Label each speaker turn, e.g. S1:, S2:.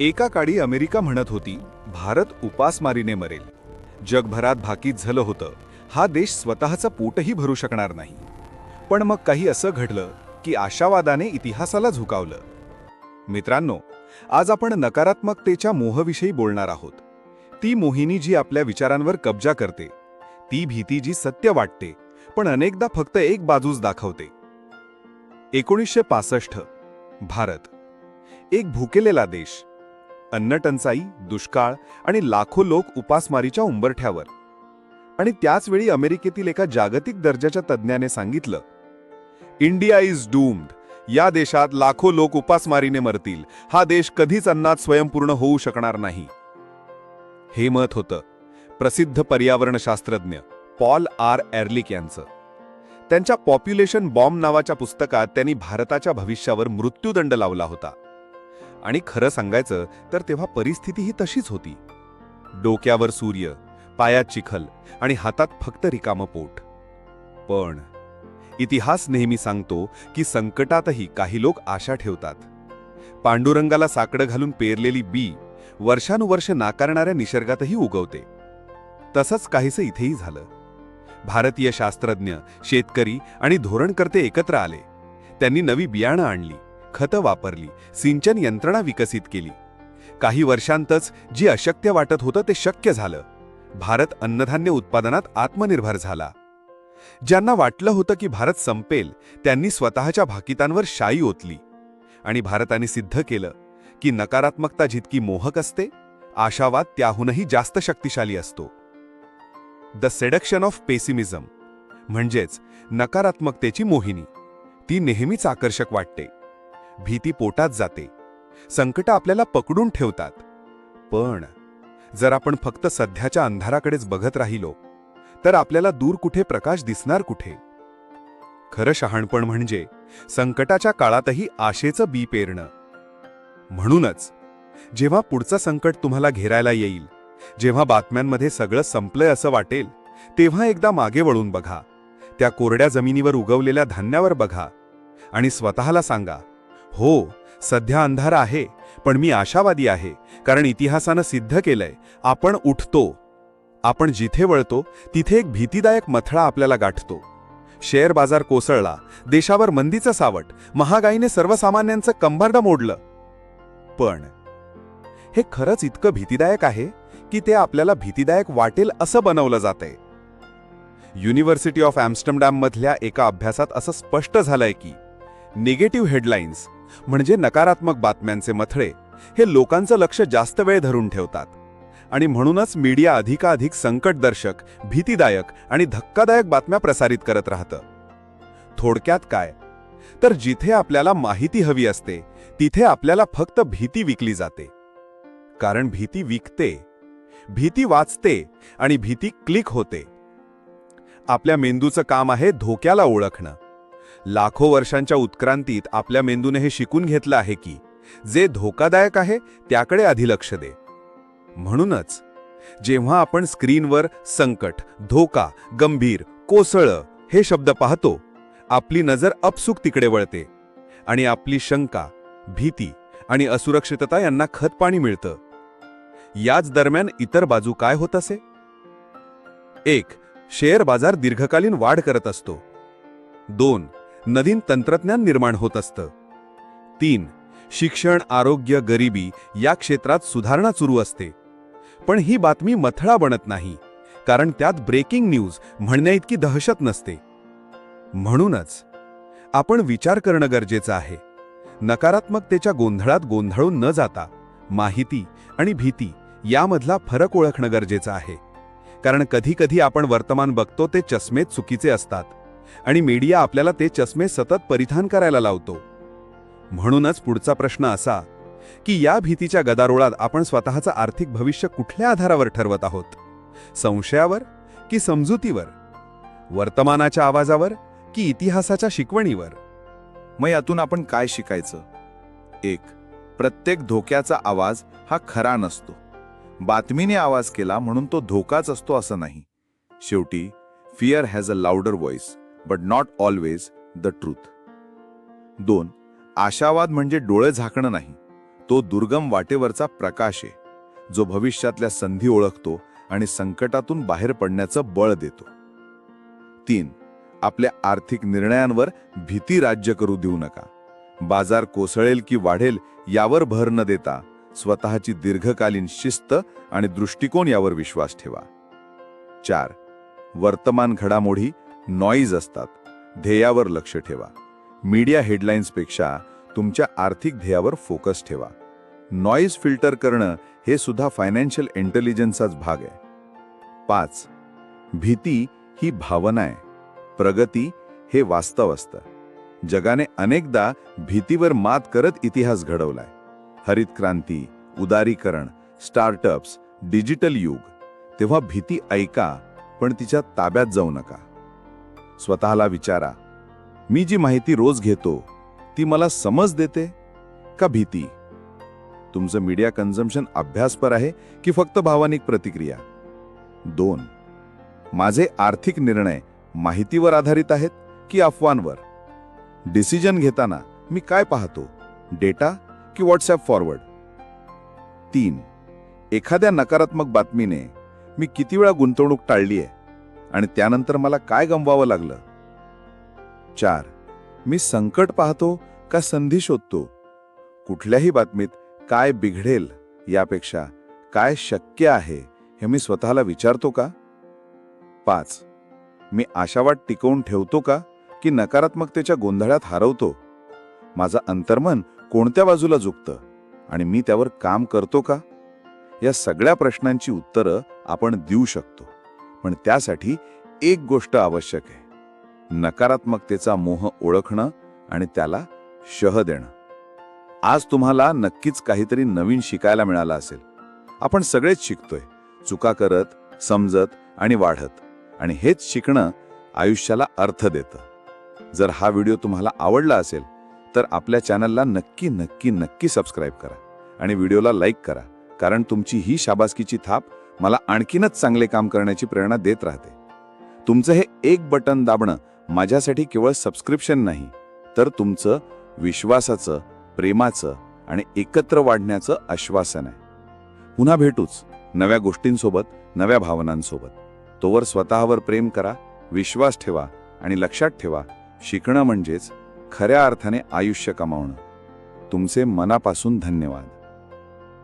S1: एका काळी अमेरिका म्हणत होती भारत उपासमारीने मरेल. जगभरात भाकीत झालं होतं. हा देश स्वतःचं पोटही भरू शकणार नाही. पण मग काही असं घडलं की आशावादाने इतिहासाला झुकावलं. मित्रांनो आज आपण नकारात्मकतेच्या मोहविषयी बोलणार आहोत. ती मोहिनी जी आपल्या विचारांवर कब्जा करते ती भीती जी सत्य वाटते पण अनेकदा फक्त एक बाजूच दाखवते. एकोणीसशे पासष्ट भारत. एक भुकेलेला देश अन्नटंचाई दुष्काळ आणि लाखो लोक उपासमारीच्या उंबरठ्यावर. आणि त्याचवेळी अमेरिकेतील एका जागतिक दर्जाच्या तज्ज्ञाने सांगितलं इंडिया इज डूम्ड. या देशात लाखो लोक उपासमारीने मरतील. हा देश कधीच अन्नात स्वयंपूर्ण होऊ शकणार नाही. हे मत होतं प्रसिद्ध पर्यावरणशास्त्रज्ञ पॉल आर. एर्लिक यांचं. त्यांच्या पॉप्युलेशन बॉम्ब नावाच्या पुस्तकात त्यांनी भारताच्या भविष्यावर मृत्यूदंड लावला होता. आणि खरं सांगायचं तर तेव्हा परिस्थितीही तशीच होती. डोक्यावर सूर्य पायात चिखल आणि हातात फक्त रिकामं पोट. पण इतिहास नेहमी सांगतो की संकटातही काही लोक आशा ठेवतात. पांडुरंगाला साकडं घालून पेरलेली बी वर्षानुवर्ष नाकारणाऱ्या निसर्गातही उगवते. तसंच काहीसं इथेही झालं. भारतीय शास्त्रज्ञ शेतकरी आणि धोरणकर्ते एकत्र आले. त्यांनी नवी बियाणं आणली. खतं वापरली सिंचन यंत्रणा विकसित केली. काही वर्षांतच जी अशक्य वाटत होतं ते शक्य झालं. भारत अन्नधान्य उत्पादनात आत्मनिर्भर झाला. ज्यांना वाटलं होतं की भारत संपेल त्यांनी स्वतःच्या भाकितांवर शाई ओतली. आणि भारताने सिद्ध केलं की नकारात्मकता जितकी मोहक असते आशावाद त्याहूनही जास्त शक्तिशाली असतो. द सेडक्शन ऑफ पेसिमिझम म्हणजेच नकारात्मकतेची मोहिनी. ती नेहमीच आकर्षक वाटते. भीती पोटात जाते. संकट आपल्याला पकडून ठेवतात. पण जर आपण फक्त सध्याच्या अंधाराकडेच बघत राहिलो तर आपल्याला दूर कुठे प्रकाश दिसणार कुठे? खरं शहाणपण म्हणजे संकटाच्या काळातही आशेचं बी पेरणं. म्हणूनच जेव्हा पुढचं संकट तुम्हाला घेरायला येईल जेव्हा बातम्यांमध्ये सगळं संपलंय असं वाटेल तेव्हा एकदा मागे वळून बघा. त्या कोरड्या जमिनीवर उगवलेल्या धान्यावर बघा. आणि स्वतःला सांगा हो सध्या अंधार आहे पण मी आशावादी आहे कारण इतिहासानं सिद्ध केलंय आपण उठतो. आपण जिथे वळतो तिथे एक भीतीदायक मथळा आपल्याला गाठतो. शेअर बाजार कोसळला देशावर मंदीचं सावट महागाईने सर्वसामान्यांचं कंबरडं मोडलं. पण हे खरंच इतकं भीतीदायक आहे की ते आपल्याला भीतीदायक वाटेल असं बनवलं जातंय. युनिव्हर्सिटी ऑफ ॲम्स्टरडॅममधल्या एका अभ्यासात असं स्पष्ट झालंय की निगेटिव्ह हेडलाईन्स म्हणजे नकारात्मक बातम्यांचे मथळे हे लोकांचं लक्ष जास्त वेळ धरून ठेवतात. आणि म्हणूनच मीडिया अधिकाधिक संकटदर्शक भीतीदायक आणि धक्कादायक बातम्या प्रसारित करत राहतं. थोडक्यात काय? तर जिथे आपल्याला माहिती हवी असते तिथे आपल्याला फक्त भीती विकली जाते. कारण भीती विकते. भीती वाचते आणि भीती क्लिक होते. आपल्या मेंदूचं काम आहे धोक्याला ओळखणं. लाखो वर्षांच्या उत्क्रांतीत आपल्या मेंदूने हे शिकून घेतलं आहे की जे धोकादायक आहे त्याकडे आधी लक्ष दे. म्हणूनच जेव्हा आपण स्क्रीनवर संकट धोका गंभीर कोसळ हे शब्द पाहतो आपली नजर अपसुक तिकडे वळते आणि आपली शंका भीती आणि असुरक्षितता यांना खतपाणी मिळतं. याच दरम्यान इतर बाजू काय होत असे? एक शेअर बाजार दीर्घकालीन वाढ करत असतो. दोन नवीन तंत्रज्ञान निर्माण होत असतं. तीन शिक्षण आरोग्य गरिबी या क्षेत्रात सुधारणा सुरू असते. पण ही बातमी मथळा बनत नाही कारण त्यात ब्रेकिंग न्यूज म्हणण्याइतकी दहशत नसते. म्हणूनच आपण विचार करणं गरजेचं आहे. नकारात्मकतेच्या गोंधळात गोंधळून न जाता माहिती आणि भीती यामधला फरक ओळखणं गरजेचं आहे. कारण कधीकधी आपण वर्तमान बघतो ते चष्मे चुकीचे असतात. आणि मीडिया आपल्याला ते चष्मे सतत परिधान करायला लावतो. म्हणूनच पुढचा प्रश्न असा की या भीतीच्या गदारोळात आपण स्वतःचं आर्थिक भविष्य कुठल्या आधारावर ठरवत आहोत? संशयावर की समजुतीवर? वर्तमानाच्या आवाजावर की इतिहासाच्या शिकवणीवर?
S2: मग यातून आपण काय शिकायचं? एक प्रत्येक धोक्याचा आवाज हा खरा नसतो. बातमीने आवाज केला म्हणून तो धोकाच असतो असं नाही. शेवटी fear has a louder voice. But not always the truth दोन आशावाद म्हणजे डोळे झाकणं नाही. तो दुर्गम वाटेवरचा प्रकाश आहे जो भविष्यातल्या संधी ओळखतो आणि संकटातून बाहेर पडण्याचं बळ देतो. तीन आपल्या आर्थिक निर्णयांवर भीती राज्य करू देऊ नका. बाजार कोसळेल की वाढेल यावर भर न देता स्वतःची दीर्घकालीन शिस्त आणि दृष्टिकोन यावर विश्वास ठेवा. चार वर्तमान घडामोडी नॉईज असतात. ध्येयावर लक्ष ठेवा. मीडिया हेडलाईन्सपेक्षा तुमच्या आर्थिक ध्येयावर फोकस ठेवा. नॉईज फिल्टर करणं हे सुद्धा फायनान्शियल इंटेलिजन्सचाच भाग आहे. पाच. भीती ही भावना आहे. प्रगती हे वास्तव असतं. जगाने अनेकदा भीतीवर मात करत इतिहास घडवलाय. हरित क्रांती उदारीकरण स्टार्टअप्स डिजिटल युग. तेव्हा भीती ऐका पण तिच्या ताब्यात जाऊ नका. स्वतःला विचारा. मी जी माहिती रोज घेतो ती मला समज देते का भीती? तुमचं मीडिया कन्झम्पन अभ्यासपर आहे की फक्त भावनिक प्रतिक्रिया? दोन माझे आर्थिक निर्णय माहितीवर आधारित आहेत की अफवांवर? डिसिजन घेताना मी काय पाहतो? डेटा की व्हॉट्सॲप फॉरवर्ड तीन एखाद्या नकारात्मक बातमीने मी किती वेळा गुंतवणूक टाळली आहे आणि त्यानंतर मला काय गमवावं लागलं? चार. मी संकट पाहतो का संधी शोधतो? कुठल्याही बातमीत काय बिघडेल यापेक्षा काय शक्य आहे हे मी स्वतःला विचारतो का? पाच. मी आशावाद टिकवून ठेवतो का की नकारात्मकतेच्या गोंधळात हरवतो? माझं अंतर्मन कोणत्या बाजूला झुकतं? आणि मी त्यावर काम करतो का? या सगळ्या प्रश्नांची उत्तरं आपण देऊ शकतो. पण त्यासाठी एक गोष्ट आवश्यक आहे. नकारात्मकतेचा मोह ओळखणं आणि त्याला शह देणं. आज तुम्हाला नक्कीच काहीतरी नवीन शिकायला मिळालं असेल. आपण सगळेच शिकतोय. चुका करत समजत आणि वाढत. आणि हेच शिकणं आयुष्याला अर्थ देतं. जर हा व्हिडिओ तुम्हाला आवडला असेल तर आपल्या चॅनलला नक्की नक्की नक्की सबस्क्राईब करा. आणि व्हिडिओला लाईक करा. कारण तुमची ही शाबासकीची थाप मला आणखीनच चांगले काम करण्याची प्रेरणा देत राहते. तुमचं हे एक बटन दाबणं माझ्यासाठी केवळ सबस्क्रिप्शन नाही तर तुमचं विश्वासाचं प्रेमाचं आणि एकत्र वाढण्याचं आश्वासन आहे. पुन्हा भेटूच नव्या गोष्टींसोबत नव्या भावनांसोबत. तोवर स्वतःवर प्रेम करा विश्वास ठेवा आणि लक्षात ठेवा शिकणं म्हणजेच खऱ्या अर्थाने आयुष्य कमावणं. तुमचे मनापासून धन्यवाद.